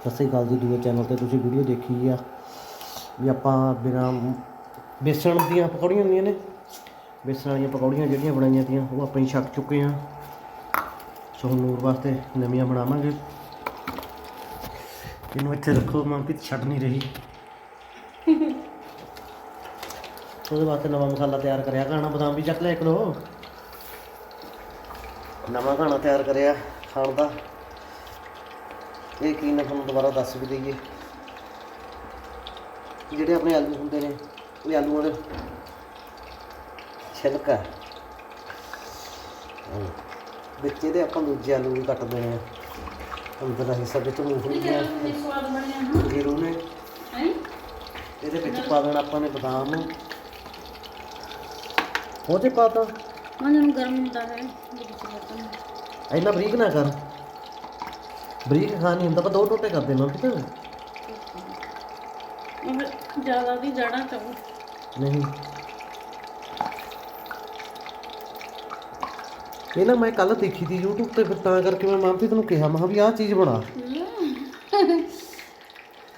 ਸਤਿ ਸ੍ਰੀ ਅਕਾਲ ਜੀ ਦੂਏ ਚੈਨਲ ਤੇ ਤੁਸੀਂ ਵੀਡੀਓ ਦੇਖੀ ਆ ਵੀ ਆਪਾਂ ਬਿਨਾਂ ਬੇਸਣ ਦੀਆਂ ਪਕੌੜੀਆਂ ਹੁੰਦੀਆਂ ਨੇ, ਬੇਸਣ ਵਾਲੀਆਂ ਪਕੌੜੀਆਂ ਜਿਹੜੀਆਂ ਬਣਾਈਆਂ ਤੀਆਂ, ਉਹ ਆਪਾਂ ਹੀ ਛੱਕ ਚੁੱਕੇ ਆ। ਸੋ ਹੁਣ ਨੂਰ ਵਾਸਤੇ ਨਵੀਆਂ ਬਣਾਵਾਂਗੇ। ਇਹਨੂੰ ਇੱਥੇ ਰੱਖੋ ਮਨਪ੍ਰੀਤ ਛੱਡ ਨਹੀਂ ਰਹੀ। ਉਹਦੇ ਵਾਸਤੇ ਨਵਾਂ ਮਸਾਲਾ ਤਿਆਰ ਕਰਿਆ ਘਾਣਾ ਬਦਾਮ ਵੀ ਚੱਕ ਲਿਆ ਇੱਕ ਦੋ। ਨਵਾਂ ਘਾਣਾ ਤਿਆਰ ਕਰਿਆ ਖਾਣ ਦਾ। ਇਹ ਕੀ ਨਾ ਤੁਹਾਨੂੰ ਦੁਬਾਰਾ ਦੱਸ ਵੀ ਦਈਏ? ਜਿਹੜੇ ਆਪਣੇ ਆਲੂ ਹੁੰਦੇ ਨੇ ਉਹ ਆਲੂਆਂ ਦੇ ਛਿਲਕਾ। ਵਿੱਚ ਇਹਦੇ ਆਪਾਂ ਦੂਜੇ ਆਲੂ ਵੀ ਕੱਟ ਦੇਣੇ ਆ। ਅੰਦਰ ਦਾ ਹਿੱਸਾ ਵਿੱਚ ਮੂੰਗਫਲੀ ਦੀਆਂ। ਜੀਰੂ ਨੇ। ਹੈ? ਇਹਦੇ ਵਿੱਚ ਪਾ ਦੇਣਾ ਆਪਾਂ ਨੇ ਬਦਾਮ। ਉਹ ਤੇ? ਪਾਤਾ ਹਾਂ ਜਦੋਂ ਗਰਮ ਹੁੰਦਾ ਹੈ ਇੰਨਾ ਬਰੀਕ ਨਾ ਕਰ। ਬਰੀਕ ਖਾਣੀ ਹੁੰਦਾ ਪਰ ਦੋ ਟੋਟੇ ਕਰ ਦੇਣਾ ਹੈ ਉਹ ਜ਼ਿਆਦਾ ਦੀ ਜੜਾ ਚਾਹੋ। ਨਹੀਂ। ਇਹ ਨਾ ਮੈਂ ਕੱਲ ਦੇਖੀ ਤੀ YouTube ਤੇ ਫਿਰ ਤਾਂ ਕਰਕੇ ਮੈਂ ਮਾਮਪੀ ਨੂੰ ਕਿਹਾ ਮੈਂ ਕਿਹਾ ਵੀ ਆਹ ਚੀਜ਼ ਬਣਾ।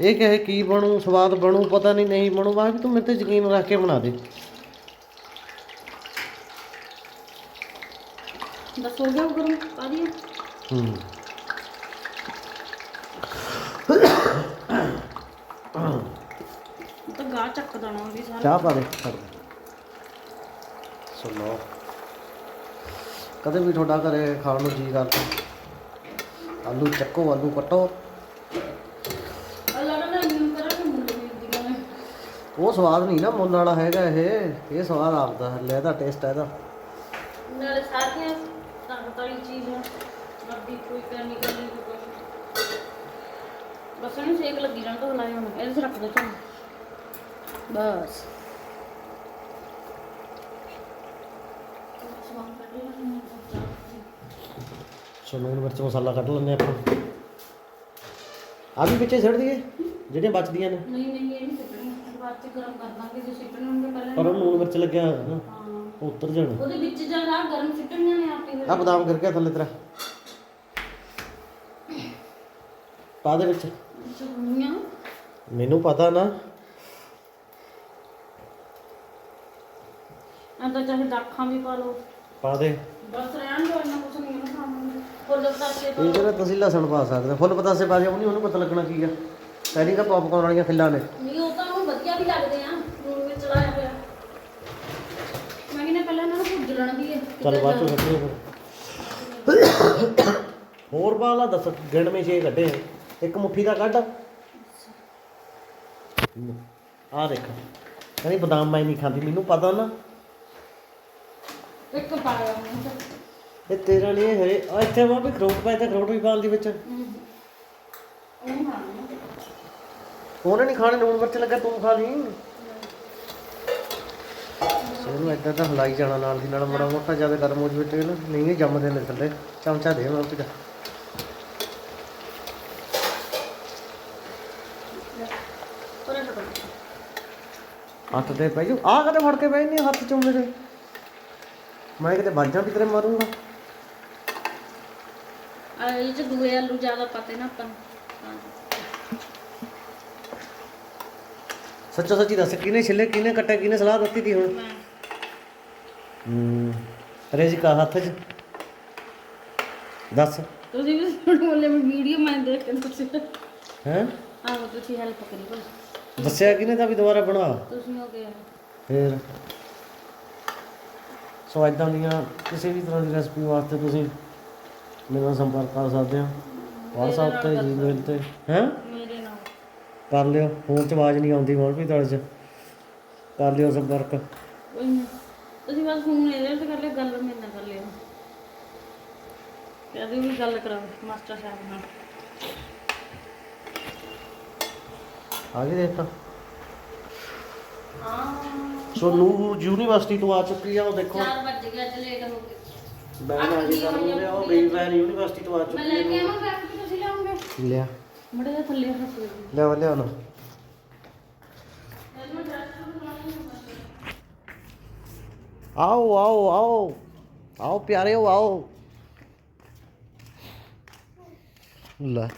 ਇਹ ਕਹੇ ਕੀ ਬਣੂ ਸਵਾਦ ਬਣੂ ਪਤਾ ਨਹੀਂ ਨਹੀਂ ਬਣੂ ਮੈਂ ਕਿਹਾ ਤੂੰ ਮੇਰੇ ਤੇ ਯਕੀਨ ਰੱਖ ਕੇ ਬਣਾ ਦੇ। ਹੋ ਗਿਆ ਗਰਮ ਪਾ ਦਿਓ ਹੂੰ ਤਾਂ ਗਾਹ ਚੱਕ ਦੇਣਾ ਉਹਦੀ ਸਾਰਾ। ਚਾਹ ਪਾ ਦੇ ਛੱਡ ਦੇ। ਸੁਣੋ। ਕਦੇ ਵੀ ਤੁਹਾਡਾ ਘਰੇ ਖਾਣ ਨੂੰ ਜੀ ਕਰਦਾ। ਆਲੂ ਚੱਕੋ ਆਲੂ ਕੱਟੋ। ਅੱਲਾ ਨਾ ਨਿੰਮ ਕਰਾਂ ਮੁੰਡੇ ਦੀ ਦੀਆਂ ਨੇ ਉਹ ਸਵਾਦ ਨਹੀਂ ਨਾ ਮੁੱਲ ਵਾਲਾ ਹੈਗਾ ਇਹ। ਇਹ ਸਵਾਦ ਆਪਦਾ ਲੈ ਇਹਦਾ ਟੇਸਟ ਹੈ ਇਹਦਾ। ਨਾਲੇ ਸਾਰੀਆਂ ਤਾਕਤ ਵਾਲੀ ਚੀਜ਼ਾਂ ਅੱਡੀ ਕੋਈ ਕੈਮੀਕਲ ਨਹੀਂ ਕੋਈ ਕੁਛ। ਬਸ ਇਹਨੂੰ ਸੇਕ ਲੱਗੀ ਜਾਣ ਤੋਂ ਹਲਾਇਆ ਹੁਣ ਇਹਦੇ 'ਚ ਰੱਖ ਦੋ ਚਲ ਬਸ ਸੋ ਲੂਣ ਮਿਰਚ ਮਸਾਲਾ ਕੱਢ ਲੈਂਦੇ ਆਪਾਂ ਆ ਵੀ ਵਿੱਚੇ ਛੱਡ ਦਈਏ ਜਿਹੜੀਆਂ ਬਚਦੀਆਂ ਨੇ ਨਹੀਂ ਨਹੀਂ ਇਹ ਨਹੀਂ ਸਿੱਟਣੀ ਬਾਅਦ ਚ ਗਰਮ ਕਰ ਦਾਂਗੇ ਜੇ ਸਿੱਟਣੇ ਹੋਣਗੇ ਪਹਿਲਾਂ ਪਰ ਉਹ ਲੂਣ ਮਿਰਚ ਲੱਗਿਆ ਹੋਇਆ ਨਾ ਹਾਂ ਉਹ ਉੱਤਰ ਜਾਣਾ ਉਹਦੇ ਵਿੱਚ ਆ ਗਰਮ ਸਿੱਟਣੀਆਂ ਨੇ ਆਪੇ ਆ ਬਦਾਮ ਕਰ ਗਿਆ ਥੱਲੇ ਤੇਰਾ ਪਾ ਦੇ ਵਿੱਚ ਚੁਗਣੀਆਂ ਮੈਨੂੰ ਪਤਾ ਨਾ ਅੰਦਰ ਚਾਹੇ ਦਾਖਾਂ ਵੀ ਪਾ ਲਓ। ਪਾ ਦੇ। ਬਸ ਰਹਿਣ ਦੋ ਇੰਨਾ ਕੁਛ ਨਹੀਂ ਇਹਨੂੰ ਖਾਵਾਂਗੇ ਫੁੱਲ ਪਤਾਸੇ ਪਾ ਇਹ ਜਿਹੜਾ ਤੁਸੀਂ ਲਸਣ ਪਾ ਸਕਦੇ ਹੋ। ਫੁੱਲ ਪਤਾਸੇ ਪਾ ਦਿਓ ਨਹੀਂ ਉਹਨੂੰ ਪਤਾ ਲੱਗਣਾ ਕੀ ਆ। ਪਹਿਲੀ ਤਾਂ ਪੌਪਕਾਰਨ ਵਾਲੀਆਂ ਖਿੱਲਾਂ ਨੇ। ਨਹੀਂ ਉਹ ਤਾਂ ਉਹਨੂੰ ਵਧੀਆ ਵੀ ਲੱਗਦੇ ਆ ਨੂਨ ਵਿੱਚ ਲਾਇਆ ਹੋਇਆ। ਮੈਂ ਕਿਹਾ ਪਹਿਲਾਂ ਇਹਨਾਂ ਨੂੰ ਭੁੱਜ ਲੈਣ ਦੀ ਹੈ ਚੱਲ ਬਾਅਦ ਚੋਂ ਕੱਢੀਏ ਫਿਰ। ਹੋਰ ਬਾਲਾ ਦੱਸ ਗਿਣਵੇਂ ਛੇ ਕੱਢੇ ਆ। ਇੱਕ ਮੁੱਠੀ ਦਾ ਕੱਢ। ਆ ਦੇਖ ਕਹਿੰਦੀ ਬਦਾਮ ਮੈਂ ਨਹੀਂ ਖਾਂਦੀ ਮੈਨੂੰ ਪਤਾ ਨਾ। ਇੱਕ ਪਾਇਆ। ਇਹ ਤੇਰਾ ਨਹੀਂ ਹੈ ਆ ਇੱਥੇ ਵਾ ਵੀ ਖਰੋਟ ਪਾਇਆ ਤਾਂ ਖਰੋਟ ਵੀ ਪਾਉਣ ਦੀ ਵਿੱਚ। ਉਹ ਖਾਣਾ ਉਹਨੇ ਨਹੀਂ ਖਾਣੇ ਲੂਣ ਮਿਰਚ ਲੱਗਾ ਤੂੰ ਖਾ ਲਈ। ਇਹਨੂੰ ਏਦਾਂ ਤਾਂ ਹਲਾਈ ਜਾਣਾ ਨਾਲ ਦੀ ਨਾਲ ਮੜਾ ਮੋਟਾ ਜ਼ਿਆਦਾ ਗਰਮ ਹੋ ਜਵੇ ਤੇਲ। ਨਹੀਂ ਇਹ ਜੰਮਦੇ ਨੇ ਥੱਲੇ। ਚਮਚਾ ਦੇ ਮੈਂ ਛੱਡੋ ਹੱਥ ਤੇ ਪੈ ਜਾਓ ਆ ਕਦੇ ਫੜ ਕੇ ਬੈ ਨਹੀਂ ਹੱਥ ਚੋਂ ਮੇਰੇ ਮੈਂ ਕਿਤੇ ਬਾਜਾਂ ਵੀ ਤੇਰੇ ਮਾਰੂੰਗਾ। ਆ ਇਹ ਚ ਦੂਏ ਆਲੂ ਜ਼ਿਆਦਾ ਪਤੇ ਨਾ ਆਪਾਂ। ਸੱਚੋ ਸੱਚੀ ਦੱਸ ਕਿਹਨੇ ਛਿੱਲੇ ਕਿਹਨੇ ਕੱਟੇ ਕਿਹਨੇ ਸਲਾਹ ਦਿੱਤੀ ਤੀ ਹੁਣ? ਮੈਂ। ਹੂੰ ਰੇਜਿਕਾ ਹੱਥ 'ਚ। ਦੱਸ। ਤੁਸੀਂ ਵੀ ਸੁਣ ਬੋਲੇ ਮੈਂ ਵੀਡੀਓ ਮੈਂ ਦੇਖ ਕੇ ਤੁਸੀਂ ਹੈ? ਆਹੋ ਤੁਸੀਂ ਹੈਲਪ ਕਰੀ ਬਸ। ਦੱਸਿਆ ਕਿਹਨੇ ਤਾਂ ਵੀ ਦੁਬਾਰਾ ਬਣਾ। ਤੁਸੀਂ ਹੋ ਗਏ। ਫਿਰ? ਸੋ ਇਦਾਂ ਦੀਆਂ ਕਿਸੇ ਵੀ ਤਰ੍ਹਾਂ ਦੀ ਰੈਸਪੀ ਵਾਸਤੇ ਤੁਸੀਂ ਮੇਰੇ ਨਾਲ ਸੰਪਰਕ ਕਰ ਸਕਦੇ ਹੋ। WhatsApp ਤੇ Gmail ਤੇ ਹੈ? ਮੇਰੇ ਨਾਲ। ਕਰ ਲਿਓ। ਫੋਨ 'ਚ ਆਵਾਜ਼ ਨਹੀਂ ਆਉਂਦੀ ਮੋਰ ਵੀ ਤੁਹਾਡੇ 'ਚ। ਕਰ ਲਿਓ ਸੰਪਰਕ। ਕੋਈ ਨਹੀਂ ਤੁਸੀਂ ਬਸ ਫੋਨ ਇਹਦੇ ਤੇ ਕਰ ਲਿਓ ਗੱਲ ਮੇਰੇ ਨਾਲ ਕਰ ਲਿਓ। ਕਦੇ ਵੀ ਗੱਲ ਕਰਾਓ ਮਾਸਟਰ ਸਾਹਿਬ ਨਾਲ। ਆ ਗਏ ਦੇਖਤਾ ਹਾਂ। ਸੋ ਨੂਰ ਯੂਨੀਵਰਸਿਟੀ ਤੋਂ ਆ ਚੁੱਕੀ ਆ ਉਹ ਦੇਖੋ। 4 ਵਜ ਗਏ ਅੱਜ ਲੇਟ ਹੋ ਗਏ। ਬੈਨ ਆ ਗਈ ਕਰਨ ਦੇ ਉਹ ਬਈ ਬੈਨ ਯੂਨੀਵਰਸਿਟੀ ਤੋਂ ਆ ਮੈਂ ਚੁੱਕੀ ਲੈ ਕੇ ਆਵਾਂ ਬੈਗ ਵੀ ਤੁਸੀਂ ਲਿਆਉਂਗੇ ਲਿਆ। ਮੜੇ ਜਿਹਾ ਥੱਲੇ ਰੱਖ ਦਿਓ ਲਿਆ ਲਿਆ ਨਾ। ਆਓ ਆਓ ਆਓ। ਆਓ ਪਿਆਰਿਓ ਆਓ। ਲੈ।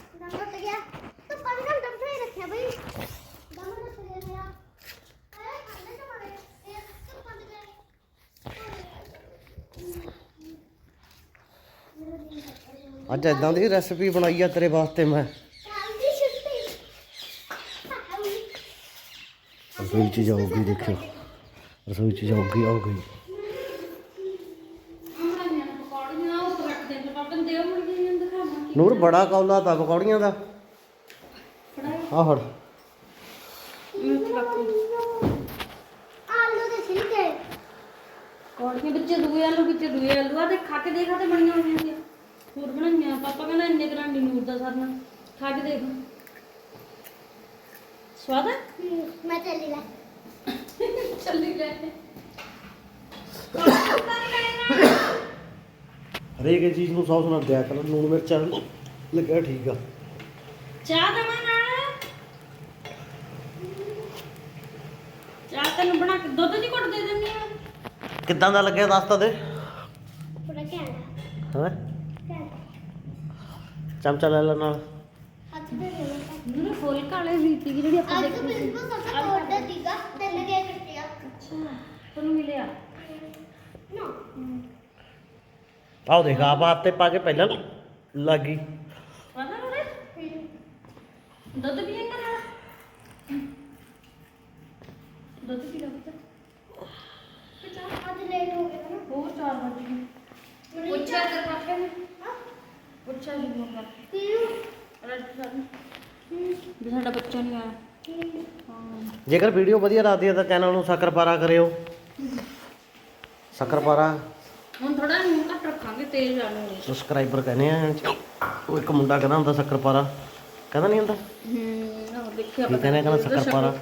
ਅੱਜ ਇਦਾਂ ਦੀ ਰੈਸਪੀ ਬਣਾਈ ਆ ਤੇਰੇ ਵਾਸਤੇ ਮੈਂ। ਰਸੋਈ ਚ ਜਾਊਗੀ, ਦੇਖਿਓ। ਰਸੋਈ ਚ ਜਾਊਗੀ, ਆਊਗੀ। ਬਣਾਈਆਂ ਨੂਰ, ਬੜਾ ਕੌਲਾ ਤਾਂ ਪਕੌੜੀਆਂ ਦਾ। ਆ ਫੜ। ਆਲੂ ਦੇ ਛਿਲਕੇ ਪਕੌੜੀਆਂ ਵਿੱਚ ਦੂਏ ਆਲੂ ਵਿੱਚ ਦੂਏ ਆਲੂ ਆ ਤੇ ਖਾ ਕੇ ਦੇਖਾ ਤੇ ਬਣੀਆਂ ਹੋਈਆਂ ਸੀ ਹੋਰ ਬਣਾਈਆਂ? ਪਾਪਾ ਕਹਿੰਦਾ ਇੰਨੇ ਗਰਾਂਡੀ ਨੂਰ ਦਾ ਸਰਨਾ ਖਾ ਕੇ ਦੇਖ। ਸਵਾਦ ਹੈ ਮੈਂ ਚੱਲੀ ਲੈ। ਚੱਲੀ ਲੈ। ਹਰੇਕ ਚੀਜ਼ ਨੂੰ ਸੌਸ ਨਾਲ ਦਿਆ ਕਰ ਲੂਣ ਮਿਰਚਾਂ ਲੱਗਿਆ ਠੀਕ ਆ। ਚਾਹ ਦਵਾਂ ਨਾਲ? ਚਾਹ ਤੈਨੂੰ ਬਣਾ ਕੇ ਦੁੱਧ ਦੀ ਘੁੱਟ ਦੇ ਦਿੰਦੀ ਆ। ਕਿੱਦਾਂ ਦਾ ਲੱਗਿਆ ਦੱਸ ਤਾਂ ਦੇ। ਪੂਰਾ ਘੈਂਟਾ ਹਾਂ? ਚਮਚਾ ਲੈ ਲੈ ਨਾਲ। ਹੱਥ ਤੇ ਦੇ ਦੇ। ਮੈਨੂੰ ਫੁੱਲ ਕਾਲੇ ਵੀ ਸੀ ਜਿਹੜੀ ਆਪਾਂ ਅੱਜ ਦੇਖੀ ਸੀ। ਬਿਲਕੁਲ ਸਭ ਤੋਂ ਵੱਡਾ ਦੀਗਾ ਤਿੰਨ ਕੇ ਕੱਟਿਆ ਅੱਛਾ ਤੁਹਾਨੂੰ ਮਿਲਿਆ ਨਾ। ਆਓ ਦੇਖ ਆਪ ਹੱਥ ਤੇ ਪਾ ਕੇ ਪਹਿਲਾਂ ਲੱਗੀ ਸਵਾਦ ਹੈ ਉਹਦੇ। ਦੁੱਧ ਪੀਏਂਗਾ ਨਾਲ ਦੁੱਧ ਪੀ ਲੈ ਪੁੱਤ। ਅੱਜ ਲੇਟ ਹੋ ਗਿਆ ਨਾ। ਹੋਰ 4 ਵਜੇ ਗਏ ਮੈਨੂੰ ਪੁੱਛਿਆ ਕਰ ਪਾਪਾ ਨੇ ਹਾਂ ਪੁੱਛਿਆ ਜੀ ਮੰਗਾ ਕਿਉਂ ਰੱਜ ਕਰ ਵੀ ਸਾਡਾ ਬੱਚਾ ਨਹੀਂ ਆਇਆ। ਹਾਂ। ਜੇਕਰ ਵੀਡੀਓ ਵਧੀਆ ਲੱਗਦੀ ਹੈ ਤਾਂ ਚੈਨਲ ਨੂੰ ਸ਼ੱਕਰਪਾਰਾ ਕਰਿਓ। ਸ਼ੱਕਰਪਾਰਾ। ਹੁਣ ਥੋੜਾ ਨੂੰ ਘੱਟ ਰੱਖਾਂਗੇ ਤੇਜ਼ ਆਲੂ ਸਬਸਕ੍ਰਾਈਬਰ ਕਹਿੰਦੇ ਆ ਉਹ ਇੱਕ ਮੁੰਡਾ ਕਹਿੰਦਾ ਹੁੰਦਾ ਸ਼ੱਕਰਪਾਰਾ। ਕਹਿੰਦਾ ਨਹੀਂ ਹੁੰਦਾ? ਹੂੰ ਆਹ ਦੇਖਿਆ ਕੀ ਕਹਿੰਦੇ ਆ, ਕਹਿੰਦਾ ਸ਼ੱਕਰਪਾਰਾ।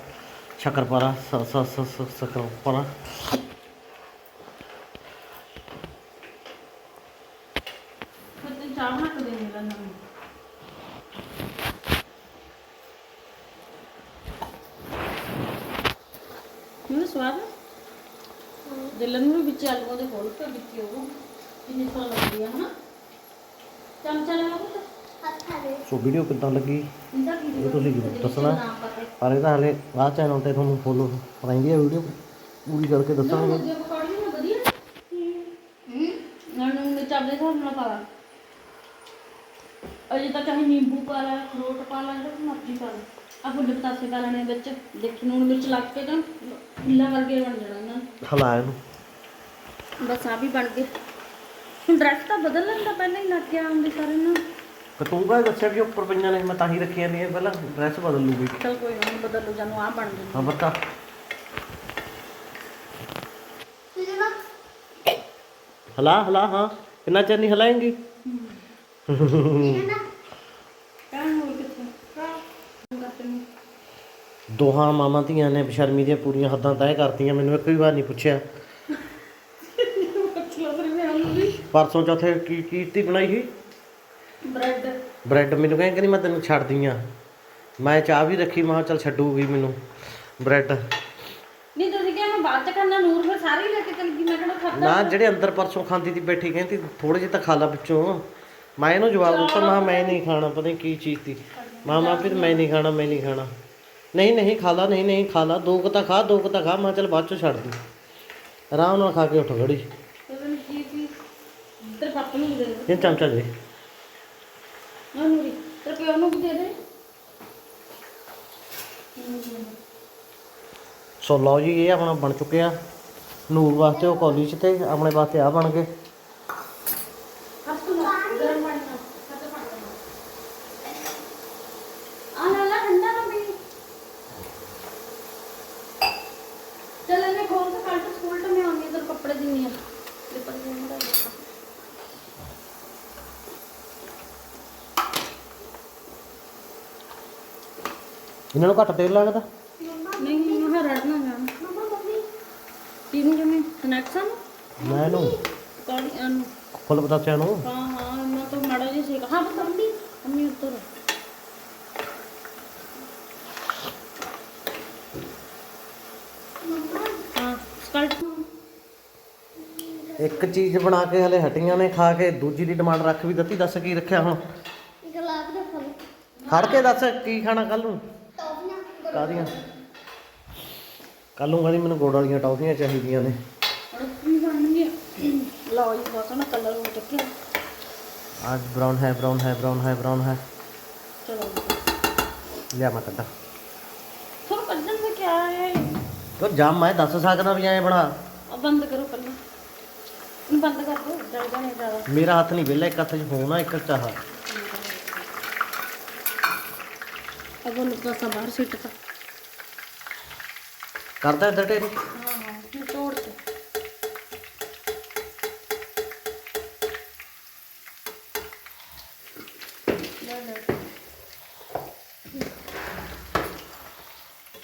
ਸ਼ੱਕਰਪਾਰਾ ਸ ਸ ਸ ਸ ਸ਼ੱਕਰਪਾਰਾ ਫਿਰ ਤੇ ਚਾਹ ਬਣਾ ਕੇ ਦੇਣੀ ਲੈਣਾ ਮੈਨੂੰ ਸਵਾਦ ਦਿਲਨ ਨੂੰ ਵਿੱਚ ਆਲੂਆਂ ਦੇ ਖੋਲ ਕੇ ਵਿੱਚ ਉਹ ਕਿੰਨੀ ਸਵਾਦ ਲੱਗਦੀ ਆ ਹਨਾ? ਚਮਚਾ ਲੈ ਆਓ ਤਾਂ ਹੱਥ ਦੇ। ਸੋ ਵੀਡੀਓ ਕਿੱਦਾਂ ਲੱਗੀ? ਇਹਦਾ ਕੀ ਇਹ ਤੁਸੀਂ ਦੱਸਣਾ। ਨਾਮ ਪਤਾ ਪਰ ਇਹਦਾ ਹਲੇ ਆਹ ਚੈਨਲ ਤੇ ਤੁਹਾਨੂੰ ਫੋਲੋ ਕਰਾਂਗੇ ਵੀਡੀਓ ਪੂਰੀ ਕਰਕੇ ਦੱਸਾਂਗੇ। ਜੇ ਪਕੌੜੀ ਨਾ ਵਧੀਆ। ਹੂੰ। ਨਾਲ ਨੂੰ ਚਾਵਲੇ ਦਾ ਨਾ ਪਾ ਅਜੇ ਤਾਂ ਚਾਹੇ ਨਿੰਬੂ ਪਾ ਲੈ ਅਖਰੋਟ ਪਾ ਲੈ ਜਿਹੜਾ ਮਰਜ਼ੀ ਪਾ ਲੈ। ਆ ਫੁੱਲ ਪਤਾਸੇ ਪਾ ਲੈਣੇ ਵਿੱਚ। ਦੇਖੀ ਨੂਣ ਮਿਰਚ ਲੱਗ ਕੇ ਤਾਂ ਫੁੱਲਾਂ ਵਰਗੇ ਬਣ ਜਾਣਾ ਇਹਨਾਂ ਨੇ। ਹਲਾ ਇਹਨੂੰ। ਬਸ ਆ ਵੀ ਬਣ ਗਏ। ਹੁਣ ਡਰੈਸ ਤਾਂ ਬਦਲ ਲੈਂਦਾ ਪਹਿਲਾਂ ਹੀ ਲੱਗ ਗਿਆ ਆਉਂਦੇ ਸਾਰੇ ਨੂੰ। ਤੂੰ ਕਾ ਦੱਸਿਆ ਕਿ ਉੱਪਰ ਪਈਆਂ ਨੇ ਮੈਂ ਤਾਂ ਹੀ ਰੱਖੀਆਂ ਨੇ ਪਹਿਲਾਂ ਡਰੈਸ ਬਦਲ ਲੂਗੀ ਚਲ ਕੋਈ ਨਾ ਬਦਲ ਲੋ ਜਾਨੂੰ ਆ ਬਣ ਗਈ ਹਾਂ ਬੱਤਾ। ਹਲਾ ਹਲਾ ਹਾਂ। ਕਿੰਨਾ ਚਿਰ ਨਹੀਂ ਹਲਾਏਂਗੀ? ਦੋਹਾਂ ਮਾਮਾ ਧੀਆਂ ਨੇ ਬਸ਼ਰਮੀ ਦੀਆਂ ਪੂਰੀਆਂ ਹੱਦਾਂ ਤੈਅ ਕਰਤੀਆਂ ਮੈਨੂੰ ਇੱਕ ਵੀ ਵਾਰ ਨਹੀਂ ਪੁੱਛਿਆ ਅੱਛਾ ਫਿਰ ਮੈਂ ਆਉਂਗੀ ਪਰਸੋਂ ਚੌਥੇ ਕੀ ਕੀਤੀ ਬਣਾਈ ਸੀ? ਬ੍ਰੈਡ। ਬ੍ਰੈਡ। ਮੈਨੂੰ ਕਹਿੰਦੇ ਕਿ ਨਹੀਂ ਮੈਂ ਤੈਨੂੰ ਛੱਡਦੀ ਆ ਮੈਂ ਚਾਹ ਵੀ ਰੱਖੀ ਮੈਂ ਕਿਹਾ ਚੱਲ ਛੱਡੂਗੀ ਮੈਨੂੰ ਬ੍ਰੈਡ। ਨਹੀਂ ਤੁਸੀਂ ਕਿਹਾ ਮੈਂ ਬਾਅਦ ਚ ਕਰਨਾ ਨੂਰ ਫਿਰ ਸਾਰੇ ਲੈ ਕੇ ਚਲ ਗਈ ਮੈਂ ਕਿਹੜਾ ਖਾਦਾ ਨਾ ਜਿਹੜੇ ਅੰਦਰ ਪਰਸੋਂ ਖਾਂਦੀ ਸੀ ਬੈਠੀ ਕਹਿੰਦੀ ਥੋੜੇ ਜਿਹੇ ਤਾਂ ਖਾ ਲਾ ਵਿੱਚੋਂ। ਮੈਂ ਇਹਨੂੰ ਜਵਾਬ ਦਿੱਤਾ ਮੈਂ ਕਿਹਾ ਮੈਂ ਨਹੀਂ ਖਾਣਾ ਪਤਾ ਨਹੀਂ ਕੀ ਚੀਜ਼ ਸੀ ਮਾਮਾ ਫਿਰ ਮੈਂ ਨਹੀਂ ਖਾਣਾ ਮੈਂ ਨਹੀਂ ਖਾਣਾ। ਨਹੀਂ ਨਹੀਂ ਖਾ ਲਾ ਨਹੀਂ ਨਹੀਂ ਖਾ ਲਾ ਦੋ ਕੁ ਤਾਂ ਖਾ ਦੋ ਕੁ ਤਾਂ ਖਾ ਮੈਂ ਕਿਹਾ ਚੱਲ ਬਾਅਦ ਚੋਂ ਛੱਡ ਦੀ ਆਰਾਮ ਨਾਲ ਖਾ ਕੇ ਉੱਠ ਖੜੀ। ਪਾਪਾ ਨੂੰ ਵੀ ਦੇ ਦੇ ਇਹ ਚਮਚਾ ਦੇ। ਨਾ ਨੂਰੀ ਤੇਰੇ ਪਿਓ ਨੂੰ ਵੀ ਦੇ ਦੇ। ਸੋ ਲਓ ਜੀ ਇਹ ਆਪਣਾ ਬਣ ਚੁੱਕਿਆ। ਨੂਰ ਵਾਸਤੇ ਉਹ ਕਾਲਜ ਤੇ ਆਪਣੇ ਵਾਸਤੇ ਆ ਬਣ ਗਏ ਹੱਥ ਤੋਂ ਗਰਮ ਪਾਣੀ ਨਾਲ ਹੱਥ ਪਾਣੀ ਆ ਨਾ ਲਾ ਠੰਡਾ ਨਾ ਪੀ ਚਲ ਇਹਨੇ ਖੋਲ ਕੇ ਕੱਲ ਤੋਂ ਸਕੂਲ ਤੋਂ ਮੈਂ ਆਉਂਦੀ ਇਧਰ ਕੱਪੜੇ ਦਿੰਨੀ ਆ ਪੇਪਰ ਦੇ ਮੇਰਾ ਇਹਨਾਂ ਨੂੰ ਘੱਟ ਤੇਲ ਲੱਗਦਾ? ਨਹੀਂ ਮੈਂ ਰੜਨਾ ਜਾਣਾ ਇਹਨੂੰ ਫੁੱਲ ਪਤਾਸਿਆਂ ਨੂੰ। ਹਾਂ ਹਾਂ ਮੈਂ ਤਾਂ ਮਾੜਾ ਜਿਹਾ ਸੇਕ। ਹਾਂ ਪੁੱਤ ਮੰਮੀ ਮੰਮੀ ਉੱਤਰ। ਹਾਂ ਸਕਲਟ ਇੱਕ ਚੀਜ਼ ਬਣਾ ਕੇ ਹਲੇ ਹਟੀਆਂ ਨੇ ਖਾ ਕੇ। ਦੂਜੀ ਦੀ ਡਿਮਾਂਡ ਰੱਖ ਵੀ ਦਿੱਤੀ। ਦੱਸ ਕੀ ਰੱਖਿਆ ਹੁਣ? ਗੁਲਾਬ ਦੇ ਫੁੱਲ। ਖੜ ਕੇ ਦੱਸ ਕੀ ਖਾਣਾ ਕੱਲ ਨੂੰ? ਟੌਫੀਆਂ ਕਾਹਦੀਆਂ ਕੱਲ ਨੂੰ ਕਹਿੰਦੀ ਮੈਨੂੰ ਗੋੜ ਵਾਲੀਆਂ ਟੌਫੀਆਂ ਚਾਹੀਦੀਆਂ ਨੇ ਹੁਣ ਕੀ ਬਣਨਗੇ ਲਓ ਜੀ ਬਹੁਤ ਸੋਹਣਾ ਕਲਰ ਹੋ ਚੁੱਕਿਆ आज ब्राउन है ब्राउन है ब्राउन है ब्राउन है ਚਲੋ लिया मैं कटा ਤੁਹਾਨੂੰ ਕੱਢਣ ਦਾ ਕੀ ਹੈ तो जाम मैं दस सकदा भी आए बना ਆ ਬੰਦ ਕਰੋ ਪਹਿਲਾਂ ਇਹਨੂੰ ਬੰਦ ਕਰ ਦਿਓ ਜਲ ਜਾਣੇ ਜ਼ਿਆਦਾ मेरा हाथ नहीं बेला एक हाथ च फोन आ एक चाह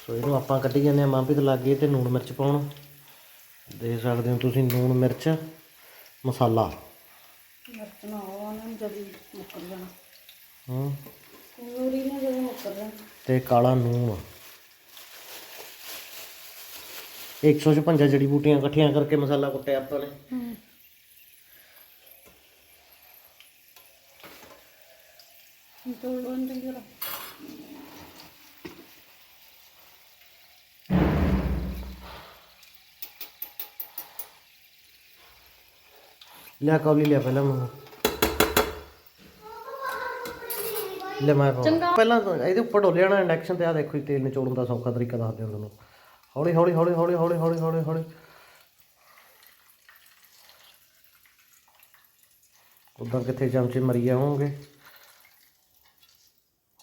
ਸੋ ਇਹਨੂੰ ਆਪਾਂ ਕੱਢੀ ਜਾਂਦੇ ਆ ਮਾਂਪਿਤ ਲੱਗ ਗਈ ਤੇ ਨੂਣ ਮਿਰਚ ਪਾਉਣ। ਦੇ ਸਕਦੇ ਹੋ ਤੁਸੀਂ ਨੂਣ ਮਿਰਚ ਮਸਾਲਾ। ਮਿਰਚ ਨਾ ਹੋਣਾ ਜਦੀ ਮੁੱਕਰ ਜਾਣਾ। ਹਾਂ। ਨੂਰੀ ਨੇ ਜਦੋਂ ਉੱਪਰ ਤੇ ਕਾਲਾ ਨੂਣ। 156 ਜੜੀ ਬੂਟੀਆਂ ਇਕੱਠੀਆਂ ਕਰਕੇ ਮਸਾਲਾ ਕੁੱਟਿਆ ਆਪਾਂ ਨੇ। ਲਿਆ ਕੌਲੀ ਲਿਆ ਪਹਿਲਾਂ ਮੈਂ ਲੈ ਮੈਂ ਪਾਉਣਾ। ਚੰਗਾ। ਪਹਿਲਾਂ ਤਾਂ ਇਹਦੇ ਉੱਪਰ ਡੋਲ ਜਾਣਾ ਇੰਡਕਸ਼ਨ ਤੇ ਆ ਦੇਖੋ ਜੀ ਤੇਲ ਨਿਚੋੜਨ ਦਾ ਸੌਖਾ ਤਰੀਕਾ ਦੱਸਦੇ ਹਾਂ ਤੁਹਾਨੂੰ ਹੌਲੀ ਹੌਲੀ ਹੌਲੀ ਹੌਲੀ ਹੌਲੀ ਹੌਲੀ ਹੌਲੀ ਹੌਲੀ। ਉਦਾਂ ਕਿੱਥੇ ਚਮਚੇ ਮਰੀ ਜਾਵੋਗੇ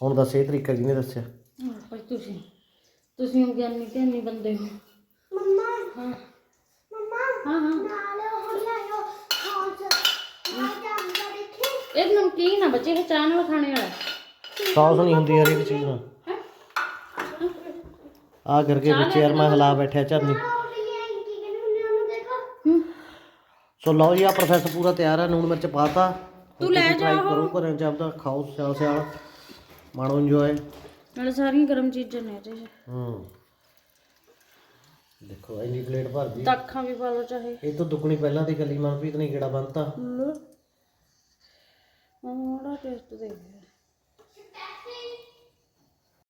ਹੁਣ ਦੱਸ ਇਹ ਤਰੀਕਾ ਕਿਹਨੇ ਦੱਸਿਆ? ਹਾਂ ਪਰ ਤੁਸੀਂ? ਤੁਸੀਂ ਗਿਆਨੀ ਧਿਆਨੀ ਬੰਦੇ ਹੋ। ਮੰਮਾ। ਹਾਂ। ਮੰਮਾ ਹਾਂ ਹਾਂ। ਨਾਲ ਉਹ ਲਿਆਇਓ ਖਾਂਸ ਆ ਜਾਂਦਾ ਦੇਖੀ। ਇਹ ਨਮਕੀਨ ਆ ਬੱਚੇ ਦੇ ਚਾਹ ਨਾਲ ਖਾਣੇ ਵਾਲਾ। ਸੌਸ ਨਹੀਂ ਹੁੰਦੀ ਹਰ ਇੱਕ ਚੀਜ਼ ਨਾਲ। ਆ ਕਰਕੇ ਵਿੱਚ ਯਾਰ ਮੈਂ ਹਿਲਾ ਬੈਠਿਆ ਹੂੰ ਸੋ ਲਓ ਜੀ ਆ ਪ੍ਰੋਸੈਸ ਪੂਰਾ ਤਿਆਰ ਹੈ ਨੂਣ ਮਿਰਚ ਪਾਤਾ। ਤੂੰ ਲੈ ਜਾ ਕਰੋ ਘਰੇ ਚੱਲਦਾ ਖਾਓ ਸਿਆਲ ਸਿਆਲ। ਮਾਣੋ ਇੰਜੋਏ ਨਾਲੇ ਸਾਰੀਆਂ ਗਰਮ ਚੀਜ਼ਾਂ ਨੇ ਇਹਦੇ 'ਚ। ਹੂੰ। ਦੇਖੋ ਇੰਨੀ ਪਲੇਟ ਭਰ ਗਈ। ਦਾਖਾਂ ਵੀ ਪਾ ਲਓ ਚਾਹੇ। ਇਹ ਤੋਂ ਦੁੱਗਣੀ ਪਹਿਲਾਂ ਦੀ ਗੱਲੀ ਮਨਪ੍ਰੀਤ ਨੇ ਕਿਹੜਾ ਬੰਨਤਾ। ਲੋ। ਮਾੜਾ ਟੇਸਟ ਦੇ